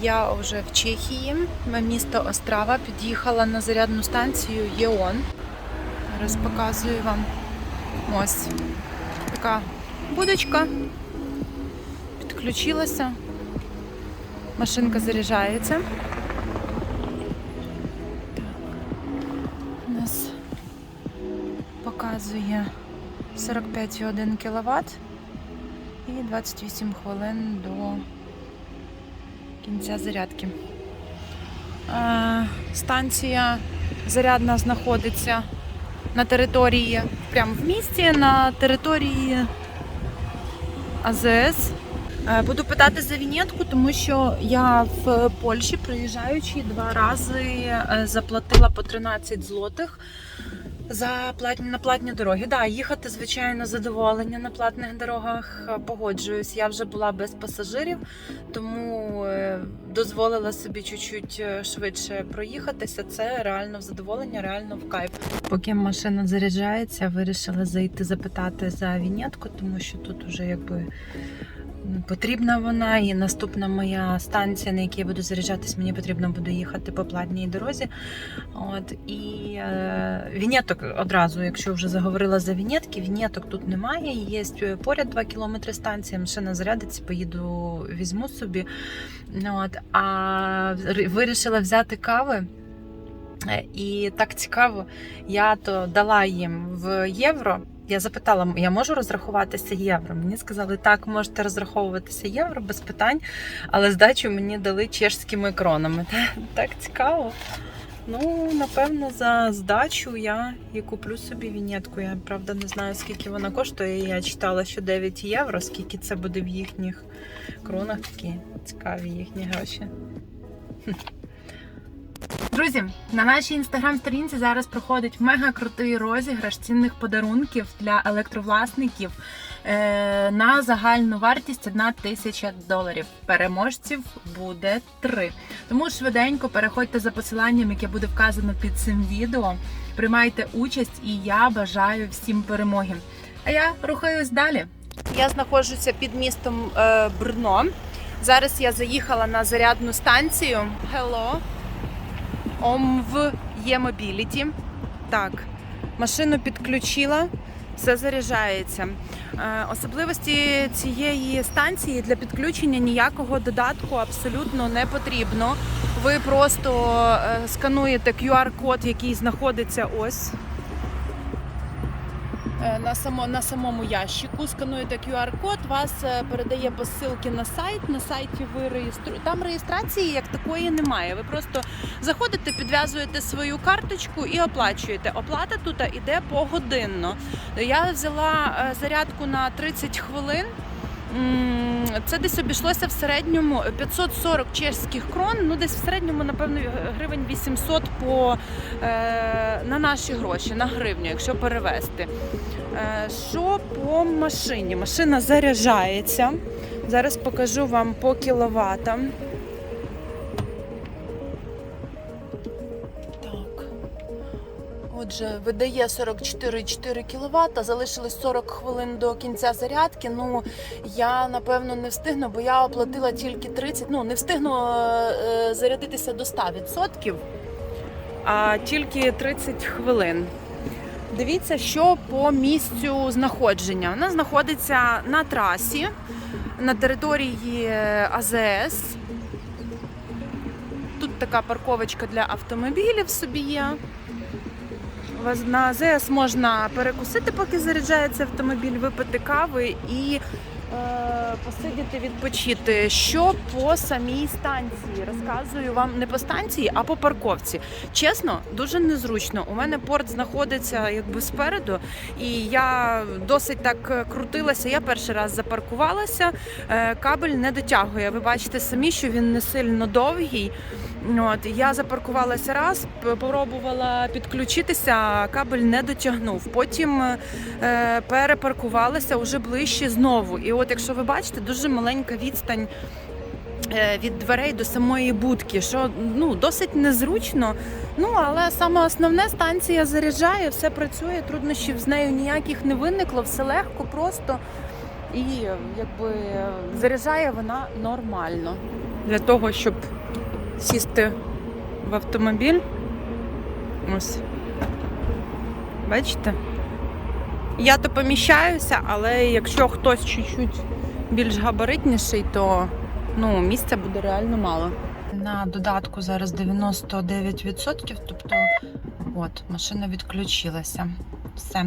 Я вже в Чехії, місто Острава, під'їхала на зарядну станцію ЄОН. Зараз показую вам. Ось така будочка. Підключилася. Машинка заряджається. Так. У нас показує 45,1 кВт і 28 хвилин до кінця зарядки. Е, Станція зарядна знаходиться на території, прямо в місті, на території АЗС. Е, Буду питати за вінетку, тому що я в Польщі, приїжджаючи, два рази е, заплатила по 13 злотих за платні на платні дороги. Да, їхати, звичайно, задоволення на платних дорогах е, погоджуюсь. Я вже була без пасажирів, тому е, дозволила собі чуть-чуть е, швидше проїхатися. Це реально в задоволення, реально в кайф. Поки машина заряджається, вирішила зайти запитати за вінетку, тому що тут вже якби. Потрібна вона, і наступна моя станція, на якій я буду заряджатись, мені потрібно буде їхати по платній дорозі. От і е, вінеток одразу, якщо вже заговорила за вінетки, вінеток тут немає. Є поряд 2 кілометри станція, машина зарядиться, поїду, візьму собі. От, а вирішила взяти кави. Е, І так цікаво, я то дала їм в євро. Я запитала, я можу розрахуватися євро. Мені сказали, так, можете розраховуватися євро без питань, але здачу мені дали чешськими кронами. Так цікаво. Ну, напевно, за здачу я і куплю собі вінетку. Я правда не знаю, скільки вона коштує. Я читала, що 9 євро, скільки це буде в їхніх кронах. Такі цікаві їхні гроші. Друзі, на нашій інстаграм-сторінці зараз проходить мега крутий розіграш цінних подарунків для електровласників е, на загальну вартість 1 тисяча доларів. Переможців буде три. Тому швиденько переходьте за посиланням, яке буде вказано під цим відео. Приймайте участь, і я бажаю всім перемоги. А я рухаюсь далі. Я знаходжуся під містом е, Брно. Зараз я заїхала на зарядну станцію. Hello. ОМВ є мобіліті. Так, машину підключила, все заряджається. Е, Особливості цієї станції для підключення ніякого додатку абсолютно не потрібно. Ви просто е, скануєте QR-код, який знаходиться ось на, само, на самому ящику. Скануєте QR-код, вас е, передає посилки на сайт. На сайті ви реєструєте. Там реєстрації як такої немає. Ви просто заходите, підв'язуєте свою карточку і оплачуєте. Оплата тут іде погодинно. Я взяла е, зарядку на 30 хвилин. Це десь обійшлося в середньому 540 чеських крон, ну десь в середньому, напевно, гривень 800 по, е, на наші гроші, на гривню, якщо перевести. Е, Що по машині? Машина заряджається. Зараз покажу вам по кіловатам. Отже, видає 44,4 кВт, залишилось 40 хвилин до кінця зарядки. Ну, я напевно не встигну, бо я оплатила тільки 30, ну не встигну е, зарядитися до 100%, а тільки 30 хвилин. Дивіться, що по місцю знаходження. Вона знаходиться на трасі на території АЗС. Тут така парковочка для автомобілів собі є. На АЗС можна перекусити, поки заряджається автомобіль, випити кави і е, посидіти, відпочити. Що по самій станції? Розказую вам не по станції, а по парковці. Чесно, дуже незручно. У мене порт знаходиться якби спереду, і я досить так крутилася. Я перший раз запаркувалася. Е, кабель не дотягує. Ви бачите самі, що він не сильно довгий. От я запаркувалася раз, попробувала підключитися, кабель не дотягнув. Потім е, перепаркувалася вже ближче знову. І от, якщо ви бачите, дуже маленька відстань. е, Від дверей до самої будки, що ну досить незручно. Ну але саме основне станція заряджає, все працює, труднощів з нею ніяких не виникло, все легко, просто і якби заряджає вона нормально. для того, щоб сісти в автомобіль. Ось. Бачите? Я то поміщаюся, але якщо хтось чуть-чуть більш габаритніший, то ну, місця буде реально мало. На додатку зараз 99%, тобто от, машина відключилася. Все.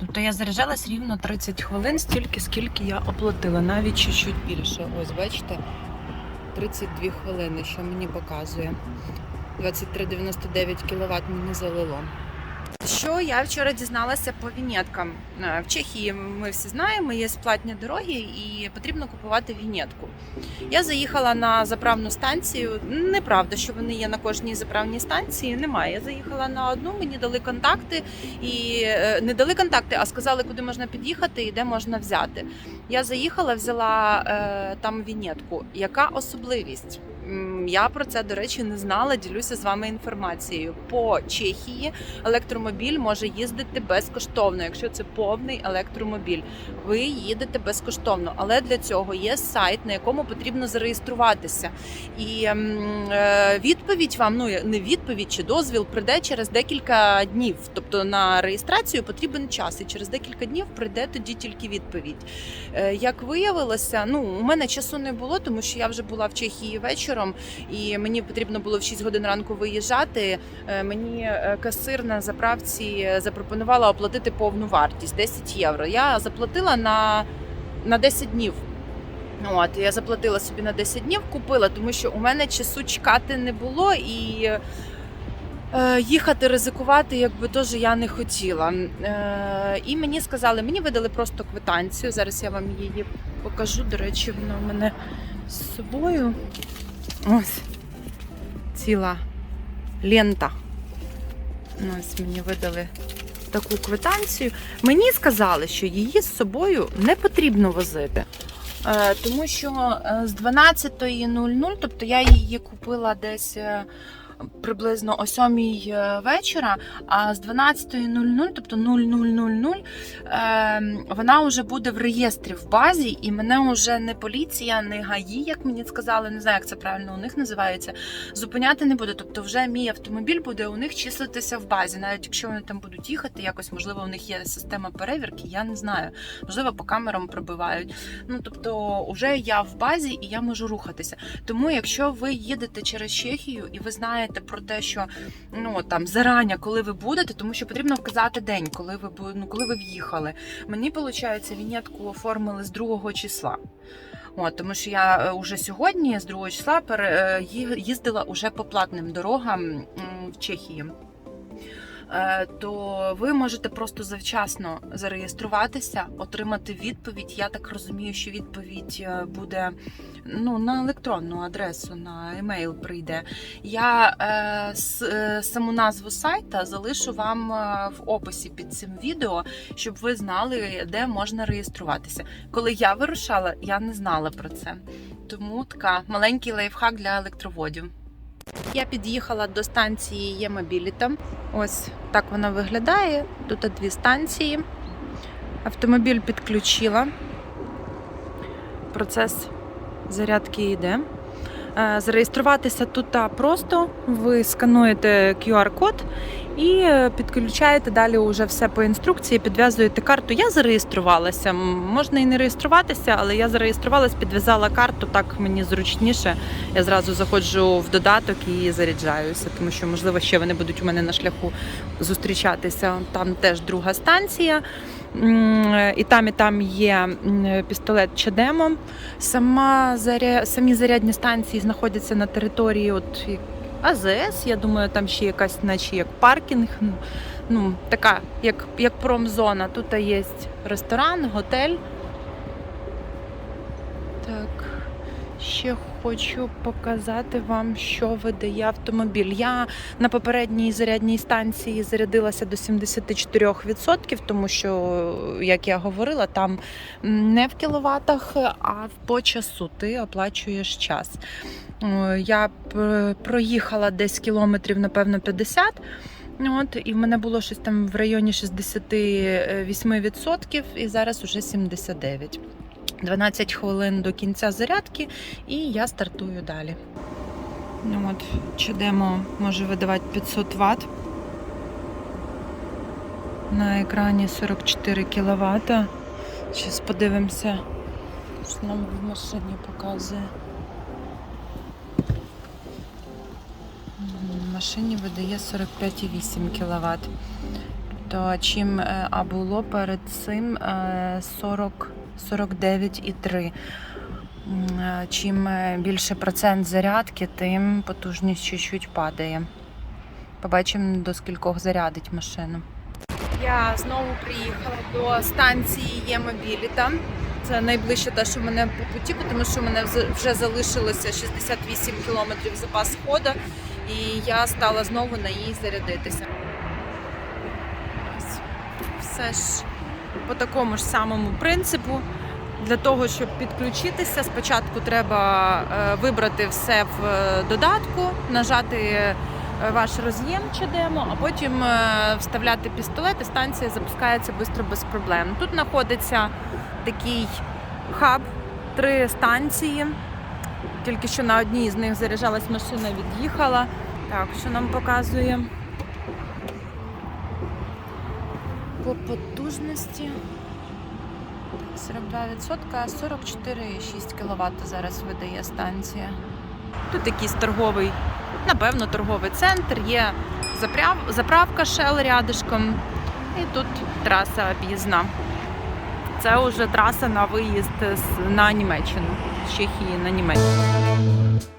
Тобто я заряджалась рівно 30 хвилин, стільки, скільки я оплатила, навіть чуть-чуть більше. Ось, бачите, 32 хвилини, що мені показує. 23,99 кВт мені залило. Що я вчора дізналася по вінеткам. Е, В Чехії ми всі знаємо, є платні дороги і потрібно купувати вінетку. Я заїхала на заправну станцію. Неправда, що вони є на кожній заправній станції. Немає. Я заїхала на одну, мені дали контакти і е, не дали контакти, а сказали, куди можна під'їхати і де можна взяти. Я заїхала, взяла е, там вінетку. Яка особливість? Я про це, до речі, не знала. Ділюся з вами інформацією. По Чехії електромобіль може їздити безкоштовно, якщо це повний електромобіль. Ви їдете безкоштовно, але для цього є сайт, на якому потрібно зареєструватися. І е, відповідь вам, ну не відповідь чи дозвіл прийде через декілька днів. Тобто на реєстрацію потрібен час, і через декілька днів прийде тоді тільки відповідь. Е, Як виявилося, ну у мене часу не було, тому що я вже була в Чехії вечором, і мені потрібно було в 6 годин ранку виїжджати. Е, Мені е, касир на заправці запропонувала оплатити повну вартість 10 євро. Я заплатила на, на 10 днів. От, я заплатила собі на 10 днів, купила, тому що у мене часу чекати не було і е, їхати ризикувати, якби теж я не хотіла. І мені сказали, мені видали просто квитанцію. Зараз я вам її покажу. До речі, вона в мене з собою. Ось ціла лента. Ось мені видали таку квитанцію. Мені сказали, що її з собою не потрібно возити. Е, Тому що е, з 12.00, тобто я її купила десь е, приблизно о 7 е, вечора, а з 12.00, тобто 00.00, е, вона вже буде в реєстрі в базі, і мене вже не поліція, не ГАІ, як мені сказали, не знаю, як це правильно у них називається, зупиняти не буде. Тобто, вже мій автомобіль буде у них числитися в базі. Навіть якщо вони там будуть їхати, якось можливо у них є система перевірки, я не знаю. Можливо, по камерам пробивають. Ну тобто, вже я в базі і я можу рухатися. Тому, якщо ви їдете через Чехію і ви знаєте про те, що ну там зарання, коли ви будете, тому що потрібно вказати день, коли ви ну, коли ви в'їхали. Мені виходить, вінетку оформили з 2 числа. От, тому що я вже сьогодні, з 2 числа, е, їздила уже по платним дорогам в Чехії. Е, То ви можете просто завчасно зареєструватися, отримати відповідь. Я так розумію, що відповідь е, буде ну, на електронну адресу, на емейл прийде. Я е, е, саму назву сайта залишу вам в описі під цим відео, щоб ви знали, де можна реєструватися. Коли я вирушала, я не знала про це. Тому така маленький лайфхак для електроводів. Я під'їхала до станції Є-Мобіліта. Ось так вона виглядає. Тут дві станції. Автомобіль підключила. Процес зарядки йде. Е, Зареєструватися тут просто. Ви скануєте QR-код і е, підключаєте далі уже все по інструкції, підв'язуєте карту. Я зареєструвалася. Можна і не реєструватися, але я зареєструвалась, підв'язала карту, так мені зручніше. Я зразу заходжу в додаток і заряджаюся, тому що, можливо, ще вони будуть у мене на шляху зустрічатися. Там теж друга станція. І там, і там є пістолет Чадемо. Сама заря... Самі зарядні станції знаходяться на території от АЗС. Я думаю, там ще якась, наче як паркінг. Ну така, як, як промзона. Тут є ресторан, готель. Так. Ще хочу показати вам, що видає автомобіль. Я на попередній зарядній станції зарядилася до 74%, тому що, як я говорила, там не в кіловатах, а по часу ти оплачуєш час. Я проїхала десь кілометрів, напевно, 50. От, і в мене було щось там в районі 68%, і зараз уже 79%. 12 хвилин до кінця зарядки, і я стартую далі. Ну от, Чадемо може видавати 500 Вт. На екрані 44 кВт. Зараз подивимося, що нам в машині показує. Машині видає 45,8 кВт. То чим е, а було перед цим е, 40, 49,3. Е, Чим е, більше процент зарядки, тим потужність чуть-чуть падає. Побачимо, до скількох зарядить машину. Я знову приїхала до станції Є-Мобіліта. Це найближче те, що мене по путі, тому що в мене вже залишилося 68 кілометрів запас ходу, і я стала знову на їй зарядитися. Все ж по такому ж самому принципу. Для того, щоб підключитися, спочатку треба е, вибрати все в е, додатку, нажати е, ваш роз'єм чи демо, а потім вставляти пістолет, і станція запускається швидко без проблем. Тут знаходиться такий хаб, три станції. Тільки що на одній з них заряджалась машина, від'їхала. Так, що нам показує по потужності. 42%, 44,6 кВт зараз видає станція. Тут якийсь торговий, напевно, торговий центр, є заправ, заправка Shell рядишком, і тут траса об'їзна. Це вже траса на виїзд на Німеччину, з Чехії на Німеччину.